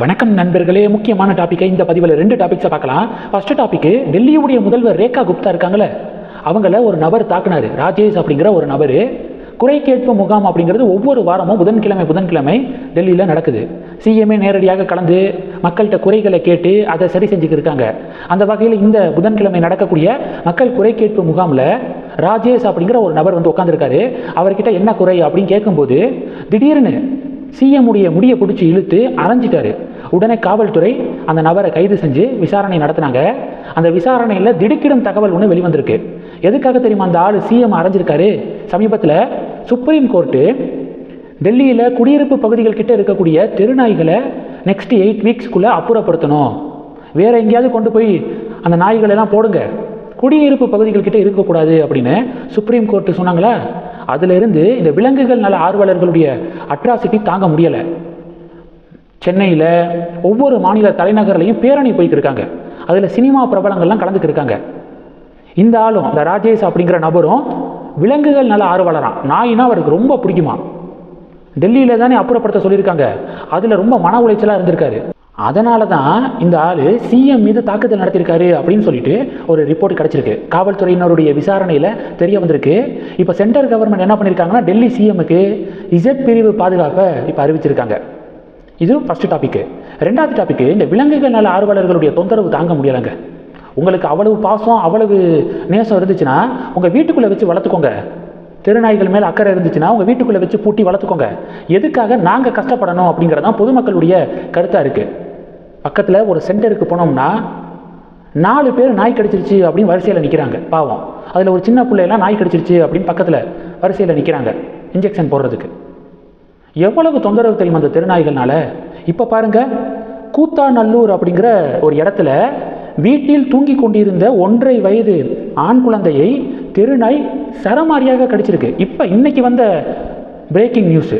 வணக்கம் நண்பர்களே முக்கியமான டாப்பிக்கை இந்த பதிவில் ரெண்டு டாபிக்ஸை பார்க்கலாம். ஃபர்ஸ்ட் டாப்பிக்கு டெல்லியுடைய முதல்வர் ரேகா குப்தா இருக்காங்களே அவங்கள ஒரு நபர் தாக்குனார் ராஜேஷ் அப்படிங்கிற ஒரு நபர். குறை கேட்பு முகாம் அப்படிங்கிறது ஒவ்வொரு வாரமும் புதன்கிழமை புதன்கிழமை டெல்லியில் நடக்குது. சிஎம்ஏ நேரடியாக கலந்து மக்கள்கிட்ட குறைகளை கேட்டு அதை சரி செஞ்சுக்கிட்டு இருக்காங்க. அந்த வகையில் இந்த புதன்கிழமை நடக்கக்கூடிய மக்கள் குறை கேட்பு முகாமில் ராஜேஷ் அப்படிங்கிற ஒரு நபர் வந்து உட்காந்துருக்காரு அவர்கிட்ட என்ன குறை அப்படின்னு கேட்கும்போது திடீர்னு சிஎம் உடைய முடியை பிடிச்சி இழுத்து அரைஞ்சிட்டாரு. உடனே காவல்துறை அந்த நபரை கைது செஞ்சு விசாரணை நடத்தினாங்க. அந்த விசாரணையில் திடுக்கிடும் தகவல் ஒன்று வெளிவந்திருக்கு. எதுக்காக தெரியுமா? அந்த ஆள் சிஎம் அரைஞ்சிருக்காரு. சமீபத்தில் சுப்ரீம் கோர்ட்டு டெல்லியில் குடியிருப்பு பகுதிகள் கிட்ட இருக்கக்கூடிய தெருநாய்களை நெக்ஸ்ட் எயிட் வீக்ஸ்க்குள்ளே அப்புறப்படுத்தணும். வேறு எங்கேயாவது கொண்டு போய் அந்த நாய்களெல்லாம் போடுங்க. குடியிருப்பு பகுதிகள் கிட்ட இருக்கக்கூடாது அப்படின்னு சுப்ரீம் கோர்ட்டு சொன்னாங்களா? அதிலிருந்து இந்த விலங்குகள் நல ஆர்வலர்களுடைய அட்ராசிட்டி தாங்க முடியலை. சென்னையில் ஒவ்வொரு மாநில தலைநகர்லையும் பேரணி போய்க்கு இருக்காங்க. அதில் சினிமா பிரபலங்கள்லாம் கலந்துக்கு இருக்காங்க. இந்த ஆளும் இந்த ராஜேஷ் அப்படிங்கிற நபரும் விலங்குகள் நல்ல ஆர்வலராம். நாயினா அவருக்கு ரொம்ப பிடிக்குமா டெல்லியில் தானே அப்புறப்படுத்த சொல்லியிருக்காங்க. அதில் ரொம்ப மன உளைச்சலாக இருந்திருக்காரு. அதனால தான் இந்த ஆள் சிஎம் மீது தாக்குதல் நடத்தியிருக்காரு அப்படின்னு சொல்லிட்டு ஒரு ரிப்போர்ட் கிடச்சிருக்கு. காவல்துறையினருடைய விசாரணையில் தெரிய வந்திருக்கு. இப்போ சென்ட்ரல் கவர்மெண்ட் என்ன பண்ணியிருக்காங்கன்னா டெல்லி சிஎம்முக்கு இசட் பிரிவு பாதுகாப்பை இப்போ அறிவிச்சிருக்காங்க. இது ஃபஸ்ட்டு டாப்பிக்கு ரெண்டாவது டாப்பிக்கு இந்த விலங்குகள் நல ஆர்வலர்களுடைய தொந்தரவு தாங்க முடியலைங்க. உங்களுக்கு அவ்வளவு பாசம் அவ்வளவு நேசம் இருந்துச்சுன்னா உங்கள் வீட்டுக்குள்ளே வச்சு வளர்த்துக்கோங்க. திருநாய்கள் மேலே அக்கறை இருந்துச்சுன்னா உங்கள் வீட்டுக்குள்ளே வச்சு பூட்டி வளர்த்துக்கோங்க. எதுக்காக நாங்கள் கஷ்டப்படணும் அப்படிங்கிறது தான் பொதுமக்களுடைய கருத்தாக இருக்குது பக்கத்தில் ஒரு சென்டருக்கு போனோம்னா நாலு பேர் நாய் கடிச்சிருச்சு அப்படின்னு வரிசையில் நிற்கிறாங்க பாவம். அதில் ஒரு சின்ன பிள்ளையெல்லாம் நாய் கடிச்சிருச்சு அப்படின்னு பக்கத்தில் வரிசையில் நிற்கிறாங்க இன்ஜெக்ஷன் போடுறதுக்கு. எவ்வளவு தொந்தரவு தெரியும் அந்த திருநாய்கள்னால? இப்போ பாருங்க கூத்தாநல்லூர் அப்படிங்கிற ஒரு இடத்துல வீட்டில் தூங்கி கொண்டிருந்த ஒன்றரை வயது ஆண் குழந்தையை தெருநாய் சரமாரியாக கடிச்சிருக்கு. இப்போ இன்னைக்கு வந்த பிரேக்கிங் நியூஸு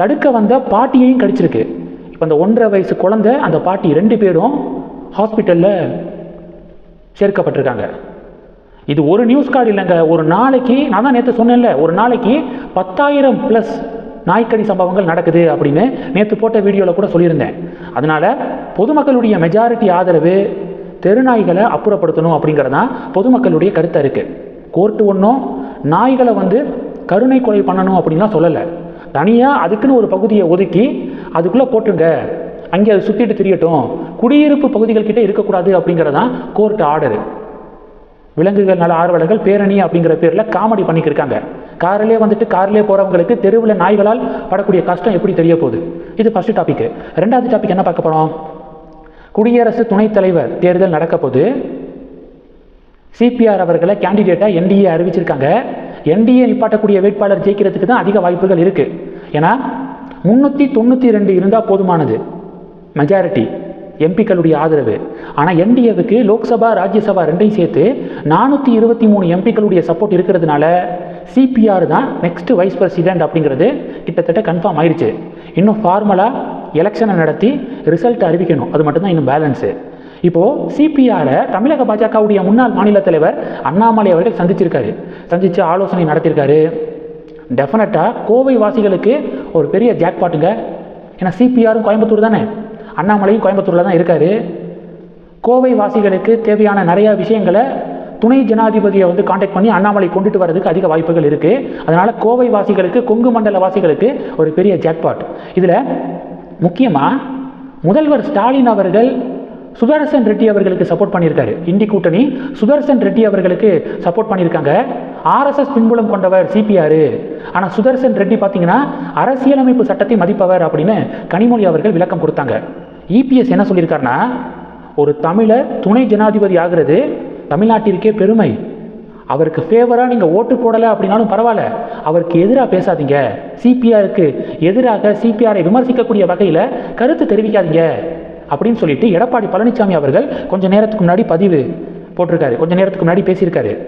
தடுக்க வந்த பாட்டியையும் கடிச்சிருக்கு. இப்போ அந்த ஒன்றரை வயசு குழந்தை அந்த பாட்டி ரெண்டு பேரும் ஹாஸ்பிட்டலில் சேர்க்கப்பட்டிருக்காங்க. இது ஒரு நியூஸ் கார்டு இல்லைங்க. ஒரு நாளைக்கு நான் தான் நேற்று சொன்னேன்ல ஒரு நாளைக்கு பத்தாயிரம் ப்ளஸ் நாய்க்கடி சம்பவங்கள் நடக்குது அப்படின்னு நேற்று போட்ட வீடியோவில் கூட சொல்லியிருந்தேன். அதனால் பொதுமக்களுடைய மெஜாரிட்டி ஆதரவு தெருநாய்களை அப்புறப்படுத்தணும் அப்படிங்கிறது தான் பொதுமக்களுடைய கருத்தாக இருக்குது கோர்ட்டு ஒன்றும் நாய்களை வந்து கருணை கொலை பண்ணணும் அப்படின்லாம் சொல்லலை. தனியாக அதுக்குன்னு ஒரு பகுதியை ஒதுக்கி அதுக்குள்ளே போட்டுருங்க அங்கே அதை சுற்றிட்டு திரியட்டும். குடியிருப்பு பகுதிகள் கிட்டே இருக்கக்கூடாது அப்படிங்கிறதான் கோர்ட் ஆர்டரு விலங்குகள் நல ஆர்வலர்கள் பேரணி அப்படிங்கிற பேரில் காமெடி பண்ணிக்கிருக்காங்க. காரிலே வந்துட்டு காரிலே போகிறவங்களுக்கு தெருவில் நாய்களால் படக்கூடிய கஷ்டம் எப்படி தெரிய போகுது? இது ஃபஸ்ட்டு டாப்பிக்கு ரெண்டாவது டாபிக் என்ன பார்க்க போகிறோம் குடியரசு துணைத் தலைவர் தேர்தல் நடக்க போது சிபிஆர் அவர்களை கேண்டிடேட்டாக என்டிஏ அறிவிச்சிருக்காங்க. என்டிஏ நிப்பாட்டக்கூடிய வேட்பாளர் ஜெயிக்கிறதுக்கு தான் அதிக வாய்ப்புகள் இருக்குது ஏன்னா முந்நூற்றி தொண்ணூற்றி ரெண்டு இருந்தால் போதுமானது. மெஜாரிட்டி எம்பிக்களுடைய ஆதரவு. ஆனால் என்டிஏவுக்கு லோக்சபா ராஜ்யசபா ரெண்டையும் சேர்த்து நானூற்றி இருபத்தி மூணு எம்பிக்களுடைய சப்போர்ட் இருக்கிறதுனால சிபிஆர் தான் நெக்ஸ்ட் வைஸ் பிரசிடென்ட் அப்படிங்கிறது கிட்டத்தட்ட கன்ஃபார்ம் ஆயிடுச்சு இன்னும் ஃபார்மலாக எலெக்ஷனை நடத்தி ரிசல்ட் அறிவிக்கணும். அது மட்டும்தான் இன்னும் பேலன்ஸு இப்போது சிபிஆரை தமிழக பாஜகவுடைய முன்னாள் மாநில தலைவர் அண்ணாமலை அவர்கள் சந்திச்சிருக்காரு. சந்தித்து ஆலோசனை நடத்தியிருக்காரு டெஃபினட்டாக கோவை வாசிகளுக்கு ஒரு பெரிய ஜாக்பாட்டுங்க ஏன்னா சிபிஆரும் கோயம்புத்தூர் தானே? அண்ணாமலையும் கோயம்புத்தூரில் தான் இருக்கார். கோவை வாசிகளுக்கு தேவையான நிறையா விஷயங்களை துணை ஜனாதிபதியை வந்து காண்டாக்ட் பண்ணி அண்ணாமலை கொண்டுட்டு வரதுக்கு அதிக வாய்ப்புகள் இருக்குது அதனால் கோவை வாசிகளுக்கு கொங்கு மண்டல வாசிகளுக்கு ஒரு பெரிய ஜாக்பாட் இதில் முக்கியமாக முதல்வர் ஸ்டாலின் அவர்கள் சுதர்சன் ரெட்டி அவர்களுக்கு சப்போர்ட் பண்ணியிருக்காரு. இந்தி கூட்டணி சுதர்சன் ரெட்டி அவர்களுக்கு சப்போர்ட் பண்ணியிருக்காங்க. ஆர்எஸ்எஸ் பின்புலம் கொண்டவர் சிபிஆர் ஆனால் சுதர்சன் ரெட்டி பார்த்தீங்கன்னா அரசியலமைப்பு சட்டத்தை மதிப்பவர் அப்படின்னு கனிமொழி அவர்கள் விளக்கம் கொடுத்தாங்க. இபிஎஸ் என்ன சொல்லியிருக்காருன்னா ஒரு தமிழர் துணை ஜனாதிபதி ஆகிறது தமிழ்நாட்டிற்கே பெருமை. அவருக்கு ஃபேவராக நீங்கள் ஓட்டு போடலை அப்படின்னாலும் பரவாயில்ல. அவருக்கு எதிராக பேசாதீங்க. சிபிஆருக்கு எதிராக சிபிஆரை விமர்சிக்கக்கூடிய வகையில் கருத்து தெரிவிக்காதீங்க. அப்படின்னு சொல்லிட்டு எடப்பாடி பழனிசாமி அவர்கள் கொஞ்ச நேரத்துக்கு முன்னாடி பதிவு போட்டிருக்காரு. கொஞ்ச நேரத்துக்கு முன்னாடி பேசியிருக்காரு.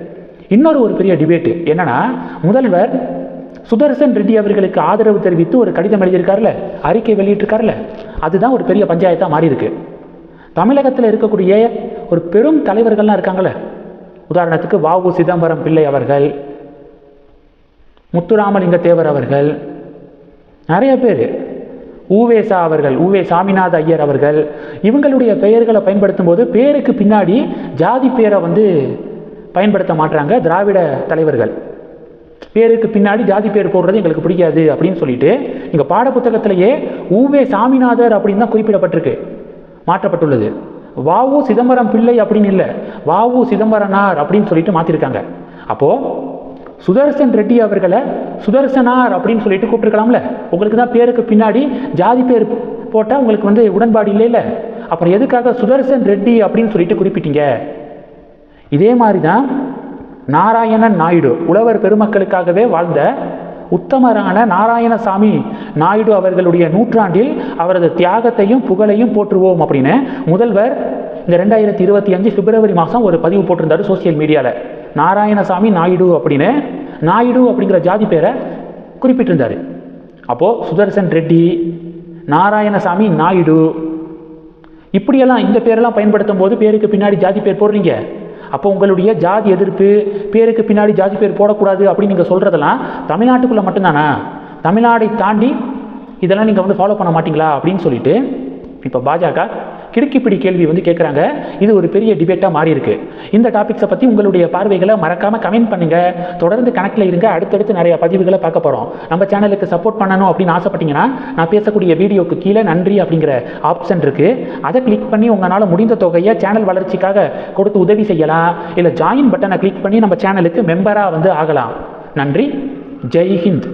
இன்னொரு ஒரு பெரிய டிபேட்டு என்னன்னா முதல்வர் சுதர்சன் ரெட்டி அவர்களுக்கு ஆதரவு தெரிவித்து ஒரு கடிதம் எழுதியிருக்காருல அறிக்கை வெளியிட்டிருக்காருல அதுதான் ஒரு பெரிய பஞ்சாயத்தாக மாறி இருக்கு தமிழகத்தில் இருக்கக்கூடிய ஒரு பெரும் தலைவர்கள்லாம் இருக்காங்களே உதாரணத்துக்கு வாவு சிதம்பரம் பிள்ளை அவர்கள் முத்துராமலிங்க தேவர் அவர்கள் நிறைய பேர். ஊவேசா அவர்கள் ஊவே சாமிநாத ஐயர் அவர்கள் இவங்களுடைய பெயர்களை பயன்படுத்தும் போது பேருக்கு பின்னாடி ஜாதி பேரை வந்து பயன்படுத்த மாட்டாங்க திராவிட தலைவர்கள். பேருக்கு பின்னாடி ஜாதி பேர் போடுறது எங்களுக்கு பிடிக்காது அப்படின்னு சொல்லிட்டு இங்கே பாடப்புத்தகத்திலேயே ஊவே சாமிநாதர் அப்படின்னு தான் குறிப்பிடப்பட்டிருக்கு மாற்றப்பட்டுள்ளது. வாவு சிதம்பரம் பிள்ளை அப்படின்னு இல்லை வாவு சிதம்பரனார் அப்படின்னு சொல்லிட்டு மாற்றிருக்காங்க அப்போது சுதர்சன் ரெட்டி அவர்களை சுதர்சனார் அப்படின்னு சொல்லிட்டு கூப்பிட்டுருக்கலாம்ல. உங்களுக்கு தான் பேருக்கு பின்னாடி ஜாதி பேர் போட்டால் உங்களுக்கு வந்து உடன்பாடு இல்லைல்ல. அப்புறம் எதுக்காக சுதர்சன் ரெட்டி அப்படின்னு சொல்லிட்டு குறிப்பிட்டீங்க? இதே மாதிரி தான் நாராயணன் நாயுடு உழவர் பெருமக்களுக்காகவே வாழ்ந்த உத்தமரான நாராயணசாமி நாயுடு அவர்களுடைய நூற்றாண்டில் அவரது தியாகத்தையும் புகழையும் போற்றுவோம் அப்படின்னு முதல்வர் இந்த ரெண்டாயிரத்தி இருபத்தி அஞ்சு பிப்ரவரி மாதம் ஒரு பதிவு போட்டிருந்தாரு சோசியல் மீடியாவில் நாராயணசாமி நாயுடு அப்படின்னு. நாயுடு அப்படிங்கிற ஜாதி பேரை குறிப்பிட்டிருந்தார். அப்போது சுதர்சன் ரெட்டி நாராயணசாமி நாயுடு. இப்படியெல்லாம் இந்த பேரெல்லாம் பயன்படுத்தும் போது பேருக்கு பின்னாடி ஜாதி பேர் போடுறீங்க. அப்போ உங்களுடைய ஜாதி எதிர்ப்பு பேருக்கு பின்னாடி ஜாதி பேர் போடக்கூடாது அப்படின்னு நீங்கள் சொல்கிறதெல்லாம் தமிழ்நாட்டுக்குள்ளே மட்டும்தானா? தமிழ்நாடை தாண்டி இதெல்லாம் நீங்கள் வந்து ஃபாலோ பண்ண மாட்டிங்களா அப்படின்னு சொல்லிட்டு இப்போ பாஜக கிடுக்கிப்பிடி கேள்வி வந்து கேட்குறாங்க இது ஒரு பெரிய டிபேட்டாக மாறி இருக்கு இந்த டாபிக்ஸை பற்றி உங்களுடைய பார்வைகளை மறக்காமல் கமெண்ட் பண்ணுங்கள் தொடர்ந்து கணக்கில் இருங்க. அடுத்தடுத்து நிறைய பதிவுகளை பார்க்க போகிறோம் நம்ம சேனலுக்கு சப்போர்ட் பண்ணணும் அப்படின்னு ஆசைப்பட்டீங்கன்னா நான் பேசக்கூடிய வீடியோக்கு கீழே நன்றி அப்படிங்கிற ஆப்ஷன் இருக்குது அதை கிளிக் பண்ணி உங்களால் முடிந்த தொகையை சேனல் வளர்ச்சிக்காக கொடுத்து உதவி செய்யலாம். இல்லை ஜாயின் பட்டனை கிளிக் பண்ணி நம்ம சேனலுக்கு மெம்பராக வந்து ஆகலாம். நன்றி. ஜெய் ஹிந்த்.